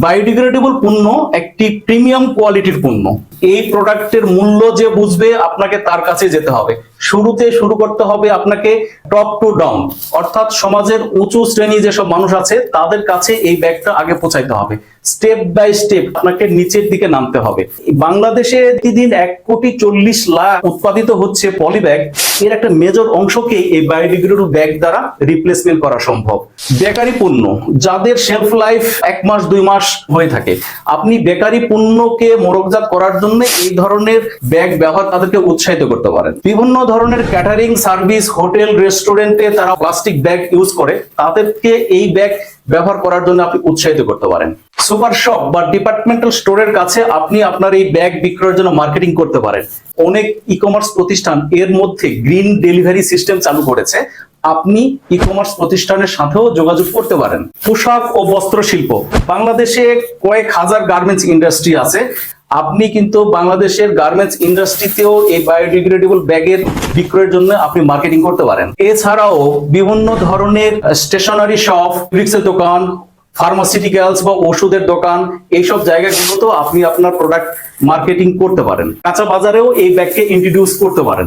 Biodegradable পণ্য একটি premium কোয়ালিটির পণ্য। এই প্রোডাক্টের মূল্য যে বুঝবে, আপনাকে তার কাছে যেতে হবে। শুরুতে শুরু করতে হবে আপনাকে টপ টু ডাউন অর্থাৎ সমাজের উঁচু শ্রেণি যেসব মানুষ আছে, তাদের কাছে এই ব্যাগটা আগে পৌঁছাইতে হবে। স্টেপ বাই স্টেপ আপনাকে নিচের দিকে নামতে হবে। বাংলাদেশে প্রতিদিন এক কোটি চল্লিশ লাখ উৎপাদিত হচ্ছে পলি ব্যাগ। এর একটা মেজর অংশকে এই বায়োডিগ্রেডেবল ব্যাগ দ্বারা রিপ্লেসমেন্ট করা সম্ভব। বেকারি পণ্য, যাদের শেলফ লাইফ এক মাস, দুই মাস হয়ে থাকে। আপনি বেকারি পণ্যকে মোড়কজাত করার জন্য এই ধরনের ব্যাগ ব্যবহার তাদেরকে উৎসাহিত করতে পারেন। বিভিন্ন ধরনের ক্যাটারিং সার্ভিস হোটেল রেস্টুরেন্টে তারা প্লাস্টিক ব্যাগ ইউজ করে। তাদেরকে এই ব্যাগ ব্যবহার করার জন্য আপনি উৎসাহিত করতে পারেন। সুপার শপ বা ডিপার্টমেন্টাল স্টোরের কাছে আপনি আপনার এই ব্যাগ বিক্রয়ের জন্য মার্কেটিং করতে পারেন। অনেক ই কমার্স প্রতিষ্ঠান এর মধ্যে গ্রিন ডেলিভারি সিস্টেম চালু করেছে। আপনি ই কমার্স প্রতিষ্ঠানের সাথেও যোগাযোগ করতে পারেন। পোশাক ও বস্ত্র শিল্প বাংলাদেশে কয়েক হাজার গার্মেন্টস ইন্ডাস্ট্রি আছে। আপনি কিন্তু বাংলাদেশের গার্মেন্টস ইন্ডাস্ট্রিতেও এই বায়োডিগ্রেডেবল ব্যাগের বিক্রয়ের জন্য আপনি মার্কেটিং করতে পারেন। এছাড়াও বিভিন্ন ধরনের স্টেশনারি শপ রিক্সের দোকান ফার্মাসিউটিক্যালস বা ওষুধের দোকান, এইসব জায়গাগুলোতেও আপনি আপনার প্রোডাক্ট মার্কেটিং করতে পারেন। কাঁচা বাজারেও এই ব্যাগকে ইন্ট্রোডিউস করতে পারেন।